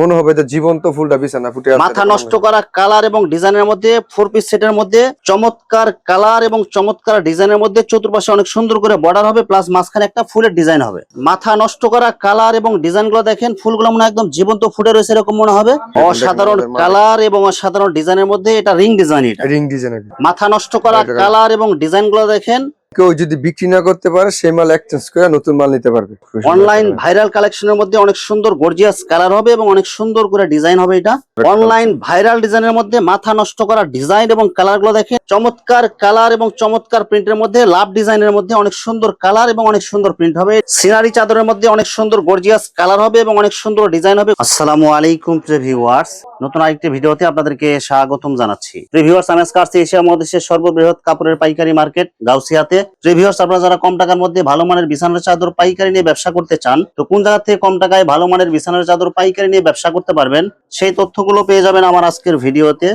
মনে হবে যে জীবন্ত ফুলটা বিছানা ফুটে আছে মাথা নষ্ট করা কালার এবং ডিজাইনের মধ্যে ফোর পিস সেটের মধ্যে চমৎকার কালার এবং চমৎকার ডিজাইনের মধ্যে চতুর্পাশে অনেক সুন্দর করে বর্ডার হবে প্লাস মাঝখানে একটা ফুলের ডিজাইন হবে। মাথা নষ্ট করা কালার এবং ডিজাইনগুলো দেখেন ফুলগুলো মনে হয় একদম জীবন্ত ফুটে রয়েছে এরকম মনে হবে। অসাধারণ কালার এবং অসাধারণ ডিজাইনের মধ্যে এটা রিং ডিজাইন এটা। রিং ডিজাইনের মাথা নষ্ট করা কালার এবং ডিজাইনগুলো দেখেন কেউ যদি বিক্রি না করতে পারে, সেই মাল এক্সচেঞ্জ করে নতুন মাল নিতে পারবে। অনলাইন ভাইরাল কালেকশনের মধ্যে অনেক সুন্দর গর্জিয়াস কালার হবে এবং অনেক সুন্দর করে ডিজাইন হবে এটা। অনলাইন ভাইরাল ডিজাইনের মধ্যে মাথা নষ্ট করা ডিজাইন এবং কালারগুলো দেখে চমৎকার কালার এবং চমৎকার প্রিন্টের মধ্যে লাভ ডিজাইনের মধ্যে অনেক সুন্দর কালার এবং অনেক সুন্দর প্রিন্ট হবে। সিনারি চাদরের মধ্যে অনেক সুন্দর গর্জিয়াস কালার হবে এবং অনেক সুন্দর ডিজাইন হবে। আসসালামু আলাইকুম প্রিভিউয়ার্স নতুন আরেকটি ভিডিওতে আপনাদেরকে স্বাগতম জানাচ্ছি। প্রিভিউয়ার্স আমি আজকে আসছি এশিয়া মহাদেশের সর্ববৃহৎ কাপড়ের পাইকারি মার্কেট, গাউসিয়াতে। প্রিভিউয়ার্স আপনারা যারা কম টাকার মধ্যে ভালো মানের বিছানার চাদর, পাইকারি নিয়ে ব্যবসা করতে চান, তো কোন জায়গা থেকে কম টাকায় ভালো মানের বিছানার চাদর, পাইকারি নিয়ে ব্যবসা করতে পারবেন, সেই তথ্যগুলো পেয়ে যাবেন আমার আজকের ভিডিওতে।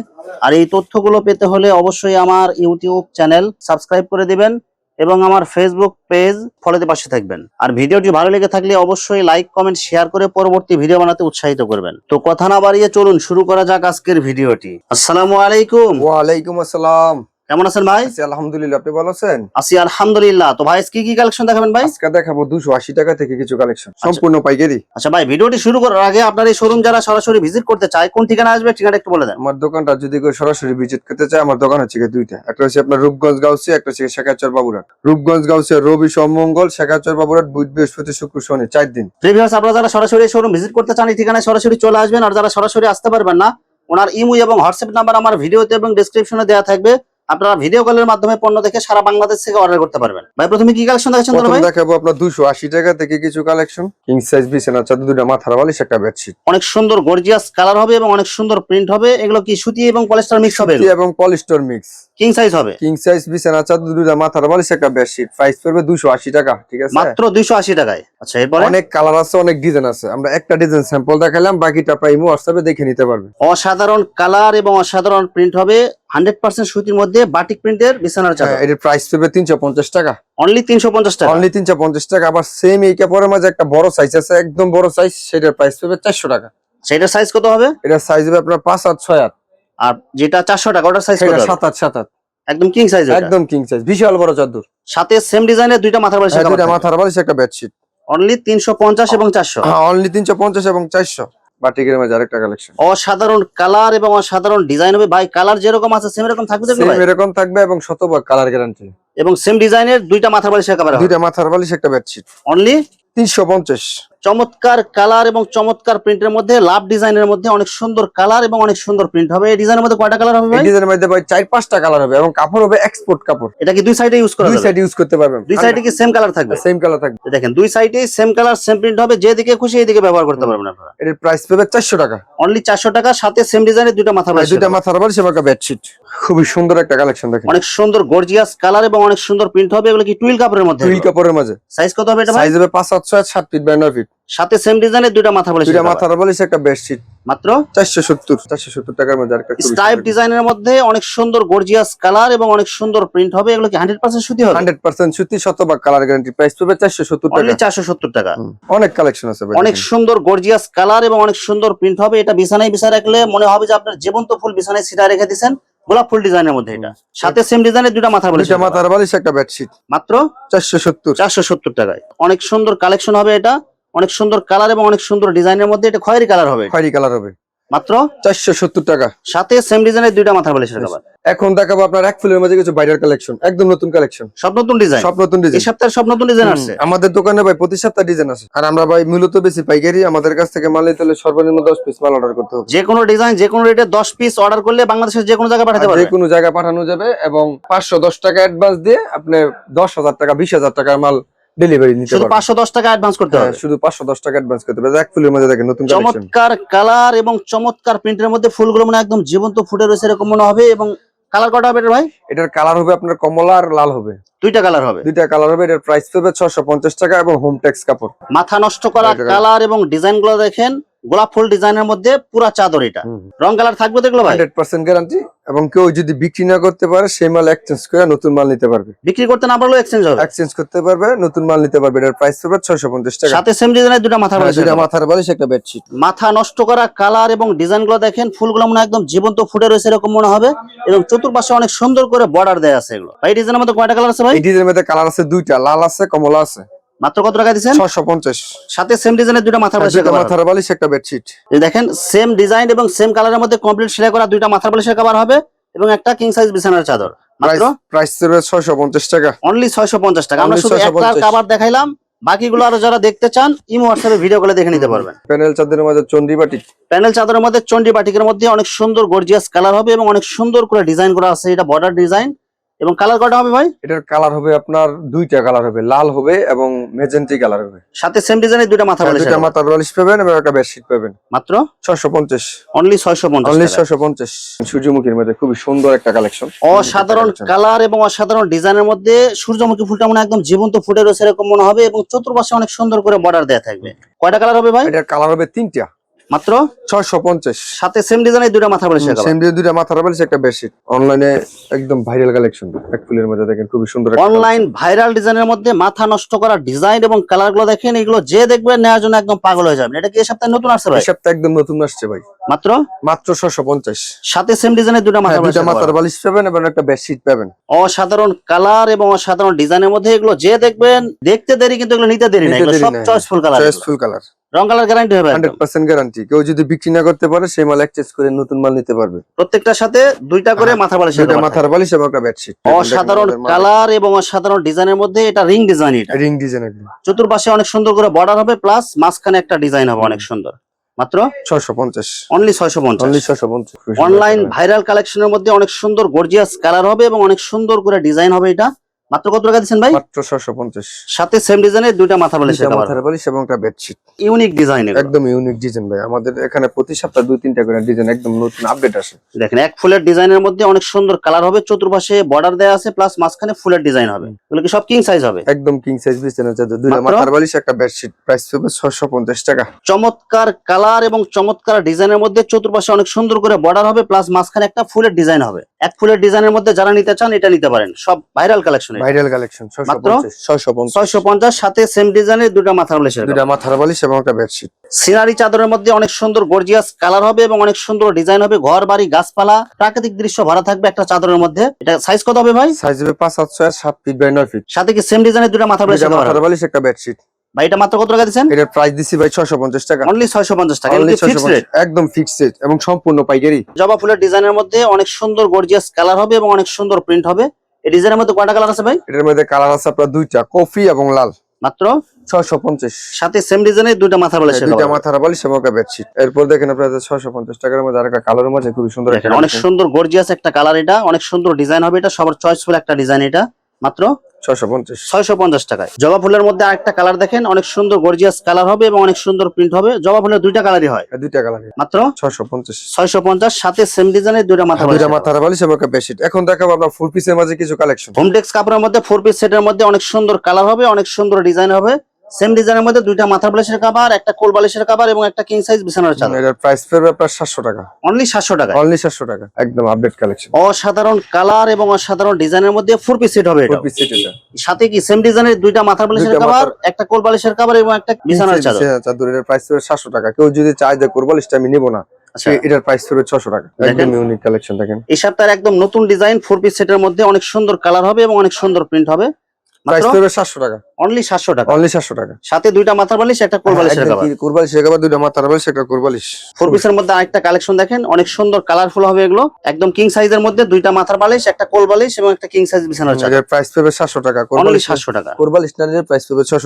আর এই তথ্যগুলো পেতে হলে অবশ্যই আমার ইউটিউব চ্যানেল সাবস্ক্রাইব করে দিবেন এবং আমার ফেসবুক পেজ ফলোতে পাশে থাকবেন। আর ভিডিওটি ভালো লেগে থাকলে অবশ্যই লাইক কমেন্ট শেয়ার করে পরবর্তী ভিডিও বানাতে উৎসাহিত করবেন। তো কথা না বাড়িয়ে চলুন, শুরু করা যাক আজকের ভিডিওটি। আসসালামু আলাইকুম। ওয়ালাইকুম আসসালাম। কেমন আছেন ভাই? আলহামদুলিল্লাহ আপনি ভালো আছেন? আছি আলহামদুলিল্লাহ। তো ভাই কি কি কালেকশন দেখাবেন ভাই? আজকে দেখাবো দুশো আশি টাকা থেকে কিছু কালেকশন সম্পূর্ণ পাইকারি। আচ্ছা ভাই ভিডিওটি শুরু করার আগে আপনার এই শোরুম যারা সরাসরি ভিজিট করতে চায় কোন ঠিকানা আসবে ঠিকানা একটু বলে দেন। আমার দোকানটা যদি কেউ সরাসরি ভিজিট করতে চায় আমার দোকান হচ্ছে দুইটা। একটা হচ্ছে আপনার রূপগঞ্জ গাউসি একটা হচ্ছে শেখাচর বাবুরাট রূপগঞ্জ গাউসি রবি সোমমঙ্গল শেখাচর বাবুরাট বুধ বৃহস্পতি শুক্র শনি চার দিন। প্রিভিয়াস আপনারা যারা সরাসরি শোরুম ভিজিট করতে চান এই ঠিকানায় সরাসরি চলে আসবেন। আর যারা সরাসরি আসতে পারবেন না ওনার ইমু এবং হোয়াটসঅ্যাপ নাম্বার আমার ভিডিওতে এবং ডিসক্রিপশনে দেওয়া থাকবে। আপনারা ভিডিও কলের মাধ্যমে পণ্য দেখে সারা বাংলাদেশ থেকে অর্ডার করতে পারবেন। ভাই প্রথমে কি কালেকশন দেখাচ্ছেন ভাই? দেখাবো আপনার দুশো আশি টাকা থেকে কিছু কালেকশন কিং সাইজ বিছানা চাদর দুটো মাথার বালিশ একটা বেডশিট অনেক সুন্দর গর্জিয়াস কালার হবে এবং অনেক সুন্দর প্রিন্ট হবে। এগুলো কি সুতি এবং পলিস্টার মিক্স হবে? এবং পলিস্টার মিক্স কিং সাইজ হবে? কিং সাইজ বিছানা চাদর দুটা মাথার বালিশ একটা বেডশিট প্রাইস পড়বে দুশো আশি টাকা ঠিক আছে? মাত্র দুইশো আশি টাকায়। আচ্ছা এরপরে? অনেক কালার আছে অনেক ডিজাইন আছে। আমরা একটা ডিজাইন স্যাম্পল দেখালাম বাকিটা প্রায় হোয়াটসঅ্যাপে দেখে নিতে পারবে অসাধারণ কালার এবং অসাধারণ প্রিন্ট হবে। হান্ড্রেড পার্সেন্ট সুতির মধ্যে বাটিক প্রিন্টের বিছানার চাদর। হ্যাঁ, এটার প্রাইস পড়বে তিনশো পঞ্চাশ টাকা। অনলি তিনশো পঞ্চাশ টাকা? অনলি তিনশো পঞ্চাশ টাকা আবার সেম এই কাপড়ের মাঝে একটা বড় সাইজ আছে একদম বড় সাইজ সেটার প্রাইস পড়বে চারশো টাকা। সেটার সাইজ কত হবে? এটার সাইজ হবে আপনার পাঁচ আট ছয় আট। আর যেটা চারশো টাকা ওটার সাইজ? সাত আট সাত আট। একদম কিং সাইজ একদম কিং সাইজ বিশাল বড় চাদর। সাথে সেম ডিজাইনের দুইটা মাথার বালিশ হ্যাঁ, দুইটা মাথার বালিশ একটা বেডশিট অনলি তিনশো পঞ্চাশ এবং চারশো। অনলি তিনশো পঞ্চাশ এবং চারশো। বাটিকের মাঝে আরেকটা কালেকশন অসাধারণ কালার এবং অসাধারণ ডিজাইন হবে। ভাই কালার যেরকম আছে সেম এরকম থাকবে সেম এরকম থাকবে এবং শতভাগ কালার গ্যারান্টি এবং সেম ডিজাইনের দুইটা মাথার বালিশ একেবারে দুইটা মাথার বালিশ একটা বেডশিট অনলি তিনশো পঞ্চাশ। চমৎকার কালার এবং চমৎকার প্রিন্টের মধ্যে লাভ ডিজাইনের মধ্যে অনেক সুন্দর কালার এবং অনেক সুন্দর প্রিন্ট হবে। এই ডিজাইনের মধ্যে কয়টা কালার হবে এই ডিজাইনের মধ্যে ভাই চার পাঁচটা কালার হবে এবং কাপড় হবে এক্সপোর্ট কাপড়। এটা কি দুই সাইডে ইউজ করা দুই সাইডে ইউজ করতে পারবেন। দুই সাইডে কি সেম কালার থাকবে? সেম কালার থাকবে। দেখেন দুই সাইডে সেম কালার সেম প্রিন্ট হবে যেদিকে খুশি এদিকে ব্যবহার করতে পারবেন আপনারা। এর প্রাইস পাবে চারশো টাকা। অনলি চারশো টাকা সাথে সেম ডিজাইনের দুইটা মাথা বালিশ দুটো মাথার বালিশ এবং একটা বেডশিট খুবই সুন্দর একটা কালেকশন দেখেন। অনেক সুন্দর গর্জিয়াস কালার এবং অনেক সুন্দর প্রিন্ট হবে এগুলো কি টুইল কাপড়ের মধ্যে? টুইল কাপড়ের মধ্যে সাইজ কত হবে এটা ভাই? সাইজ হবে পাঁচ সাত ছয় সাত ফিট বাই নয় ফিট সাথে সেম ডিজাইনের দুইটা মাথা দুইটা মাথার একটা বেডশিট মাত্র? চারশো সত্তর চারশো সত্তর টাকার মধ্যে ডিজাইনের মধ্যে অনেক সুন্দর গর্জিয়াস কালার এবং অনেক সুন্দর প্রিন্ট হবে। এগুলো কি হান্ড্রেড পার্সেন্ট সুতি হবে? হান্ড্রেড পার্সেন্ট সুতি শতভাগ কালার গ্যারান্টি প্রাইস চারশো সত্তর টাকা। অনলি চারশো সত্তর টাকা। অনেক কালেকশন আছে ভাই অনেক সুন্দর গর্জিয়াস কালার এবং অনেক সুন্দর প্রিন্ট হবে। এটা বিছানায় বিছা রাখলে মনে হবে যে আপনার জীবন্ত ফুল বিছানায় সিটা রেখে দিয়েছেন। গোলাপ ফুল ডিজাইনের মধ্যে এটা। সাথে সেম ডিজাইনের দুইটা মাথা বালিশ মাথার বালিশ একটা বেডশিট মাত্র? চারশো সত্তর। চারশো সত্তর টাকায়। অনেক সুন্দর কালেকশন হবে এটা। অনেক সুন্দর কালার এবং অনেক সুন্দর ডিজাইনের মধ্যে এটা খয়েরি কালার হবে। খয়েরি কালার হবে। মাত্র? চারশো সত্তর টাকা। সাথে সেম ডিজাইনের দুইটা মাথা রাখা এখন দেখাবো আপনার এক ফুলের মাঝে কিছু বাইরের কালেকশন একদম নতুন কালেকশন সব নতুন ডিজাইন সব নতুন এই ডিজাইন সপ্তাহের সব নতুন ডিজাইন আছে আমাদের দোকানে ভাই প্রতি সপ্তাহে ডিজাইন আছে আর আমরা ভাই মূলত বেশি পাইকারি আমাদের কাছ থেকে মাল নিতে হলে সর্বনিম্ন দশ পিস মাল অর্ডার করতে হবে। যে কোনো ডিজাইন যে কোনো রেটে দশ পিস অর্ডার করলে বাংলাদেশের যে কোনো জায়গায় পাঠাতে আর যে কোনো জায়গায় পাঠানো যাবে এবং পাঁচশো দশ টাকা অ্যাডভান্স দিয়ে আপনি দশ হাজার টাকা বিশ হাজার টাকার মাল ডেলিভারি নিতে শুধু পারবেন পাঁচশো দশ টাকা অ্যাডভান্স করতে হবে। শুধু পাঁচশো দশ টাকা অ্যাডভান্স করতে হবে। এক ফুলের মধ্যে দেখেন নতুন চমৎকার কালার এবং চমৎকার প্রিন্টের মধ্যে ফুলগুলো মানে একদম জীবন্ত ফুটে রয়েছে এরকম মনে হবে এবং কালার কটা হবে এটা ভাই? এটার কালার হবে আপনার কমলা আর লাল হবে। দুইটা কালার হবে। দুইটা কালার হবে এটার প্রাইস হবে ছশো পঞ্চাশ টাকা এবং হোম ট্যাক্স কাপড়। মাথা নষ্ট করা কালার এবং ডিজাইনগুলো দেখেন। গোলাপ ফুল ডিজাইনের মধ্যে পুরা চাদর এটা। রং কালার থাকবে তো এগুলো ভাই? হান্ড্রেড পার্সেন্ট গ্যারান্টি এবং কেউ যদি বিক্রি না করতে পারে সেই মাল এক্সচেঞ্জ করে নতুন মাল নিতে পারবে। বিক্রি করতে না পারলেও এক্সচেঞ্জ হবে? এক্সচেঞ্জ করতে পারবে নতুন মাল নিতে পারবে। এটার প্রাইস পড়বে ছয়শো পঞ্চাশ টাকা। সাথে সেম ডিজাইনের দুটো মাথা হ্যাঁ, বালিশ দুইটা এরকম। মাথার বালিশ একটা বেডশিট মাথা নষ্ট করা কালার এবং ডিজাইনগুলো দেখেন ফুলগুলো মনে একদম জীবন্ত ফুটে রয়েছে এরকম মনে হবে। এবং চতুর্পাশে অনেক সুন্দর করে বর্ডার দেয়া আছে এগুলো। ভাই ডিজাইনের মধ্যে কয়টা কালার আছে ভাই? এই ডিজাইনের মধ্যে কালার আছে দুইটা লাল আছে কমলা আছে। মাত্র কত টাকা দিচ্ছেন? ছয়শো পঞ্চাশ। সাথে সেম ডিজাইনের দুটো মাথা বালিশ মাথার বালিশ একটা বেডশিট এই দেখেন সেম ডিজাইন এবং সেম কালারের মধ্যে কমপ্লিট সেলাই করা দুইটা মাথা বালিশের কভার হবে এবং একটা কিং সাইজ বিছানার চাদর। মাত্র? প্রাইস ছয়শো পঞ্চাশ টাকা। অনলি ছয়শো পঞ্চাশ টাকা। আমরা শুধু একটা 650 কাবার দেখাইলাম। বাকিগুলো আরও যারা দেখতে চান ইমো হোয়াটসঅ্যাপে ভিডিও করে দেখে নিতে পারবেন। প্যানেল চাদরের মধ্যে চন্ডীবাটি প্যানেল চাদরের মধ্যে চন্ডি বাটিকের মধ্যে অনেক সুন্দর গর্জিয়াস কালার হবে এবং অনেক সুন্দর করে ডিজাইন করা আছে। এটা বর্ডার ডিজাইন এবং কালার কটা হবে ভাই? এটার কালার হবে আপনার দুইটা কালার হবে লাল হবে এবং মেজেন্টি কালার হবে। সাথে সেম ডিজাইনের দুইটা মাথা বালিশ দুইটা মাথার বালিশ পাবেন এবং একটা বেডশিট পাবেন। মাত্র? ছয়শো পঞ্চাশ। অনলি ছয়শো অনলি পঞ্চাশ ছয়শো পঞ্চাশ। সূর্যমুখীর মধ্যে খুবই সুন্দর একটা কালেকশন অসাধারণ কালার এবং অসাধারণ ডিজাইনের মধ্যে সূর্যমুখী ফুলটা মনে হয় একদম জীবন্ত ফুটে রয়েছে এরকম মনে হবে এবং চতুর্পাশে অনেক সুন্দর করে বর্ডার দেয়া থাকবে। কয়টা কালার হবে ভাই? এটার কালার হবে তিনটা। মাত্র? ছয়শো পঞ্চাশ। সাথে সেম ডিজাইনের দুইটা মাথা বালিশ সেম দিয়ে দুইটা মাথার বালিশ একটা বেডশিট অনলাইনে একদম ভাইরাল কালেকশন এক ফুলের মধ্যে দেখেন খুবই সুন্দর একটা অনলাইন ভাইরাল ডিজাইনের মধ্যে মাথা নষ্ট করা ডিজাইন এবং কালারগুলো দেখেন এগুলো যে দেখবেন নেওয়ার জন্য একদম পাগল হয়ে যাবেন এটা কি এই সপ্তাহে নতুন আসছে ভাই? এই সপ্তাহে একদম নতুন আসছে ভাই। মাত্র? মাত্র ছয়শো পঞ্চাশ। সাথে সেম ডিজাইনের দুটো মাথা বালিশ মাথার বালিশ পাবেন এবং একটা বেডশিট পাবেন। অসাধারণ কালার এবং অসাধারণ ডিজাইনের মধ্যে এগুলো যে দেখবেন দেখতে দেরি কিন্তু এগুলো নিতে দেরি না। এগুলো সব চয়েসফুল কালার চয়েসফুল কালার রং কালার গ্যারান্টি হবে একদম। হান্ড্রেড পার্সেন্ট গ্যারান্টি কেউ যদি বিক্রি না করতে পারে সেই মাল এক্সচেঞ্জ করে নতুন মাল নিতে পারবে। প্রত্যেকটার সাথে দুইটা করে হ্যাঁ, মাথা বালিশ দুইটা মাথার বালিশ এবং একটা বেডশিট অসাধারণ কালার এবং অসাধারণ ডিজাইনের মধ্যে এটা রিং ডিজাইন এটা। রিং ডিজাইন একদম চতুর্পাশে অনেক সুন্দর করে বর্ডার হবে প্লাস মাঝখানে একটা ডিজাইন হবে অনেক সুন্দর। মাত্র? ছয়শো পঞ্চাশ। অনলি ছয়শো পঞ্চাশ। অনলি ছয়শো পঞ্চাশ। অনলাইন ভাইরাল কালেকশনের মধ্যে অনেক সুন্দর গর্জিয়াস কালার হবে এবং অনেক সুন্দর করে ডিজাইন হবে এটা। মাত্র কত টাকা দিচ্ছেন ভাই? মাত্র ছয়শো পঞ্চাশ। সাথে সেম ডিজাইনের দুইটা মাথা বালিশ দুইটা মাথার বালিশ এবং একটা বেডশিট ইউনিক ডিজাইন একদম ইউনিক ডিজাইন ভাই। আমাদের এখানে প্রতি সপ্তাহে দুই তিনটা করে ডিজাইন একদম নতুন আপডেট আসে। দেখেন এক ফুলের ডিজাইনের মধ্যে অনেক সুন্দর কালার হবে চতুর্পাশে বর্ডার দেওয়া আছে প্লাস মাঝখানে ফুলের ডিজাইন হবে। এগুলো কি সব কিং সাইজ হবে? একদম কিং সাইজ বিছানা চাদর দুইটা মাথার বালিশ একটা বেডশিট প্রাইস হবে ছয়শো পঞ্চাশ টাকা। চমৎকার কালার এবং চমৎকার ডিজাইনের মধ্যে চতুর্পাশে অনেক সুন্দর করে বর্ডার হবে প্লাস মাঝখানে একটা ফুলের ডিজাইন হবে। এক ফুলের ডিজাইনের মধ্যে যারা নিতে চান এটা নিতে পারেন। সব ভাইরাল কালেকশন ভাইরাল কালেকশন ছয়শো মাত্র? পঞ্চাশ ছয়শো পঞ্চাশ। ছয়শো পঞ্চাশ সাথে সেম ডিজাইনের দুটো মাথা বালিশ দুইটা মাথার বালিশ এবং একটা বেডশিট সিনারি চাদরের মধ্যে অনেক সুন্দর গর্জিয়াস কালার হবে এবং অনেক সুন্দর ডিজাইন হবে। ঘর বাড়ি গাছপালা প্রাকৃতিক দৃশ্য ভরা থাকবে একটা চাদরের মধ্যে। এটা সাইজ কত হবে ভাই? সাইজ হবে পাঁচ সাত ছয় সাত ফিট বাই ফিট সাথে কি সেম ডিজাইনের দুটো মাথা বালিশ মাথার বালিশ একটা বেডশিট ভাই এটা মাত্র কত টাকা দিচ্ছেন? এটার প্রাইস দিছি ভাই ছয়শো পঞ্চাশ টাকা। অনলি ছয়শো পঞ্চাশ টাকা। Only ফিক্স 650 রেট একদম ফিক্সড এবং সম্পূর্ণ পাইকারি। জবা ফুলের ডিজাইনের মধ্যে অনেক সুন্দর গর্জিয়াস কালার হবে এবং অনেক সুন্দর প্রিন্ট হবে। এই ডিজাইনের মধ্যে কয়টা কালার আছে ভাই? এটার মধ্যে কালার আছে আপনার দুইটা কফি এবং লাল। মাত্র? ছয়শো পঞ্চাশ। সাথে সেম ডিজাইনের দুইটা মাথা বালিশ দুইটা মাথার বালিশ এবং একটা বেডশিট এরপর দেখেন ছয়শো পঞ্চাশ টাকার মধ্যে আরেকটা কালোর মাঝে খুবই সুন্দর অনেক সুন্দর গর্জিয়াস একটা কালার এটা অনেক সুন্দর ডিজাইন হবে এটা সবার চয়েসফুল একটা ডিজাইন এটা। মাত্র? ছয়শো পঞ্চাশ। ছয়শো পঞ্চাশ টাকায়। জবা ফুলের মধ্যে আরেকটা কালার দেখেন অনেক সুন্দর গর্জিয়াস কালার হবে এবং অনেক সুন্দর প্রিন্ট হবে। জবা ফুলের দুইটা কালারই হয়। দুইটা কালার মাত্র? ছয়শো পঞ্চাশ। ছয়শো পঞ্চাশ সাথে সেম ডিজাইনের দুইটা মাথা দুইটা মাথার বালিশ এবং বেশি বেডশিট এখন দেখাবো আপনার ফুল পিসের মাঝে কিছু কালেকশন হোম ডেস্ক কাপড়ের মধ্যে ফোর পিস সেটের মধ্যে অনেক সুন্দর কালার হবে অনেক সুন্দর ডিজাইন হবে। সেম ডিজাইনের মধ্যে দুইটা মাথার বালিশের কাবার একটা কোল বালিশের কাবার এবং একটা কিং সাইজ বিছানার চাদর। এটার প্রাইস পড়বে আপনার সাতশো টাকা। অনলি সাতশো টাকা অনলি সাতশো টাকা একদম আপডেট কালেকশন অসাধারণ কালার এবং অসাধারণ ডিজাইনের মধ্যে ফোর পিস সেট হবে এটা। পিস সেট এটা। সাথে কি সেম ডিজাইনের দুইটা মাথার বালিশের কাবার একটা কোল বালিশের কাবার এবং একটা বিছানার চাদর? চাদর এটার প্রাইস পড়বে সাতশো টাকা। কেউ যদি চায় যে কোরবালিশটা আমি নিবো না আচ্ছা। এটার প্রাইস পড়বে টাকা। একদম ইউনিক কালেকশন দেখেন। এই সপ্তাহের একদম নতুন ডিজাইন ফোর পিস সেটের মধ্যে অনেক সুন্দর কালার হবে এবং অনেক সুন্দর প্রিন্ট হবে। প্রাইস পড়বে টাকা। অনলি সাতশো টাকা। অনলি সাতশো টাকা। সাথে দুইটা মাথার বালিশ একটা দুইটা মাথার বালিশ একটা কোরবালিশ ফোর পিসের মধ্যে আরেকটা কালেকশন দেখেন অনেক সুন্দর কালারফুল হবে এগুলো। একদম কিং সাইজের মধ্যে দুইটা মাথার বালিশ একটা কোলবালিশ এবং একটা কিং সাইজ বিছানার চাদর। প্রাইস টাকা কোরবালিশ টাকা। কোরবালিশ নারীর প্রাইস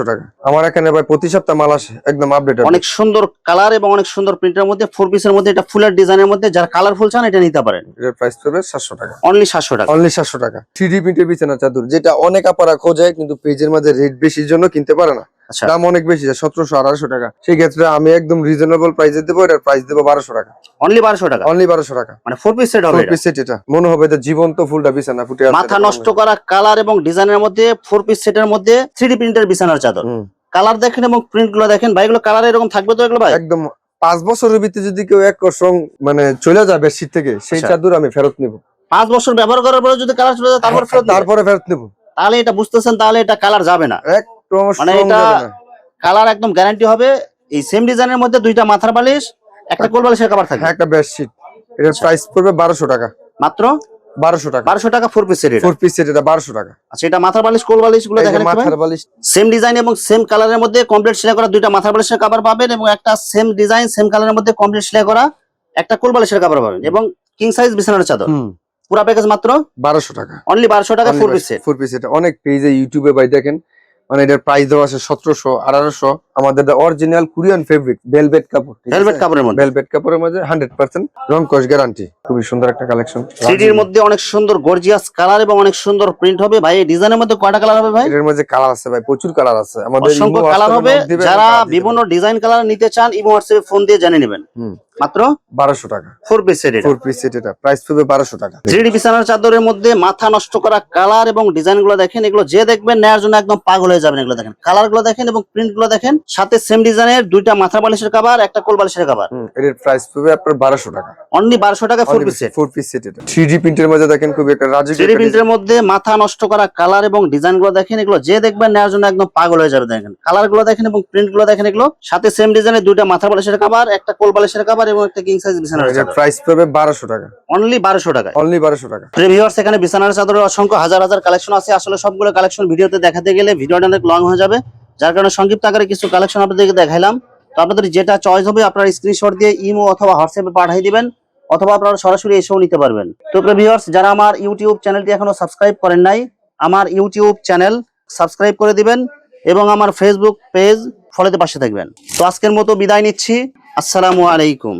টাকা। আমার এখানে ভাই প্রতি সপ্তাহ মাল আসে একদম আপডেট অনেক সুন্দর কালার এবং অনেক সুন্দর প্রিন্টের মধ্যে ফোর পিসের মধ্যে এটা ফুলের ডিজাইনের মধ্যে যারা কালারফুল চান এটা নিতে পারেন। এটার প্রাইস পড়বে সাতশো টাকা। অনলি সাতশো টাকা। অনলি সাতশো টাকা। থ্রি প্রিন্টের বিছানা চাদর যেটা অনেক আপারা খোঁজে কিন্তু পেজের মাঝে রেট বেশির জন্য কিনতে পারে না। আচ্ছা। দাম অনেক বেশি যায় সতেরোশো আড়াইশো টাকা। সেই ক্ষেত্রে আমি একদম রিজনেবল প্রাইসে দেবো এটার প্রাইস দেবো বারোশো টাকা। অনলি বারোশো টাকা? অনলি বারোশো টাকা। মানে ফোর পিস সেট হবে পিস সেট এটা। মনে হবে যে জীবন্ত ফুলটা বিছানা ফুটে মাথা নষ্ট করা কালার এবং ডিজাইনের মধ্যে ফোর পিস সেটের মধ্যে থ্রি প্রিন্টের বিছানার চাদর। কালার দেখেন এবং প্রিন্টগুলো দেখেন। ভাই এগুলো কালার এরকম থাকবে তো এগুলো ভাই? একদম পাঁচ বছরের ভিতরে যদি কেউ এক কসং মানে চলে যাবে বেডশিট থেকে সেই আচ্ছা। চাদর আমি ফেরত নিব। পাঁচ বছর ব্যবহার করার পরে যদি কালার চলে যায় তারপর ফেরত তারপরে ফেরত নিব। তাহলে এটা বুঝতেছেন তাহলে এটা কালার যাবে না। মানে এটা- কালার একদম গ্যারান্টি হবে। এই সেম ডিজাইনের মধ্যে দুইটা মাথার বালিশ একটা কোল বালিশের কভার থাকবে। হ্যাঁ একটা বেডশিট এটার প্রাইস পড়বে বারোশো টাকা। মাত্র? বারোশো টাকা। বারোশো টাকা ফোর পিসের এটা। ফোর পিস সেট এটা বারোশো টাকা। আচ্ছা এটা মাথার বালিশ কোল বালিশগুলো দেখেন মাথার বালিশ। সেম ডিজাইন এবং সেম কালারের মধ্যে কমপ্লিট সেলাই করা দুইটা মাথার বালিশের কভার পাবেন এবং একটা সেম ডিজাইন সেম কালারের মধ্যে কমপ্লিট সেলাই করা একটা কোল বালিশের কভার পাবেন এবং কিং সাইজ বিছানার চাদর। পুরো প্যাকেজ মাত্র? বারোশো টাকা। অনলি বারোশো টাকা ফোর পিস ফোর পিস এটা। অনেক পেজে ইউটিউবে ভাই দেখেন মানে এটার প্রাইস দেওয়া আছে সতেরোশো আঠারোশো। আমাদের অরিজিনাল কোরিয়ান ফেব্রিক ভেলভেট কাপড় ভেলভেট কাপড়ের মধ্যে? ভেলভেট কাপড়ের মধ্যে হান্ড্রেড পার্সেন্ট রং কস গ্যারান্টি খুবই সুন্দর একটা কালেকশন থ্রিডির মধ্যে অনেক সুন্দর গর্জিয়াস কালার এবং অনেক সুন্দর প্রিন্ট হবে। ভাই এই ডিজাইনের মধ্যে কয়টা কালার হবে ভাই? এটার মধ্যে কালার আছে ভাই প্রচুর কালার আছে। আমাদের অসংখ্য কালার হবে। যারা বিভিন্ন ডিজাইন কালার নিতে চান ইমো হোয়াটসঅ্যাপে ফোন দিয়ে জেনে নেবেন। হুম। মাত্র? বারোশো টাকা। ফোর পিস সেট এটা। ফোর পিস সেট এটা। প্রাইস পড়বে বারোশো টাকা। থ্রিডি বিছানার চাদরের মধ্যে মাথা নষ্ট করা কালার এবং ডিজাইনগুলো দেখেন এগুলো যে দেখবেন নেওয়ার জন্য একদম পাগল হয়ে যাবেন এগুলো দেখেন। কালারগুলো দেখেন এবং প্রিন্টগুলো দেখেন সাথে সেম ডিজাইনের দুইটা মাথা বালিশের কাবার একটা কোল বালিশের কাবার হুম, এটার প্রাইস পড়বে আপনার বারোশো টাকা। অনলি বারোশো টাকা four piece set four piece set এটা। থ্রি ডি প্রিন্টের মধ্যে দেখেন খুবই একটা রাজুক থ্রিডি প্রিন্টের মধ্যে মাথা নষ্ট করা কালার এবং ডিজাইনগুলো দেখেন এগুলো যে দেখবেন নেওয়ার জন্য একদম পাগল হয়ে যাবে দেখেন। কালারগুলো দেখেন এবং প্রিন্টগুলো দেখেন এগুলো সাথে সেম ডিজাইনের দুইটা মাথা বালিশের কাবার একটা কোল বালিশের কাবার এবং একটা কিং সাইজ বিছানার চাদর প্রাইস পড়বে বারোশো টাকা। অনলি বারোশো টাকা অনলি বারোশো টাকা। ভিউয়ার্স এখানে বিছানার চাদরের অসংখ্য হাজার হাজার কালেকশন আছে। আসলে সবগুলো কালেকশন ভিডিওতে দেখাতে গেলে ভিডিওটা অনেক লং হয়ে যাবে। যার কারণে সংক্ষিপ্ত আকারে কিছু কালেকশন আপনাদেরকে দেখাইলাম। তো আপনাদের যেটা চয়েস হবে আপনারা স্ক্রিনশট দিয়ে ইমো অথবা হোয়াটসঅ্যাপে পাঠিয়ে দিবেন অথবা আপনারা সরাসরি এসেও নিতে পারবেন। তো ভিউয়ার্স যারা আমার ইউটিউব চ্যানেলটি এখনও সাবস্ক্রাইব করেন নাই আমার ইউটিউব চ্যানেল সাবস্ক্রাইব করে দিবেন এবং আমার ফেসবুক পেজ ফলোতে পাশে থাকবেন। তো আজকের মতো বিদায় নিচ্ছি। আসসালামু আলাইকুম।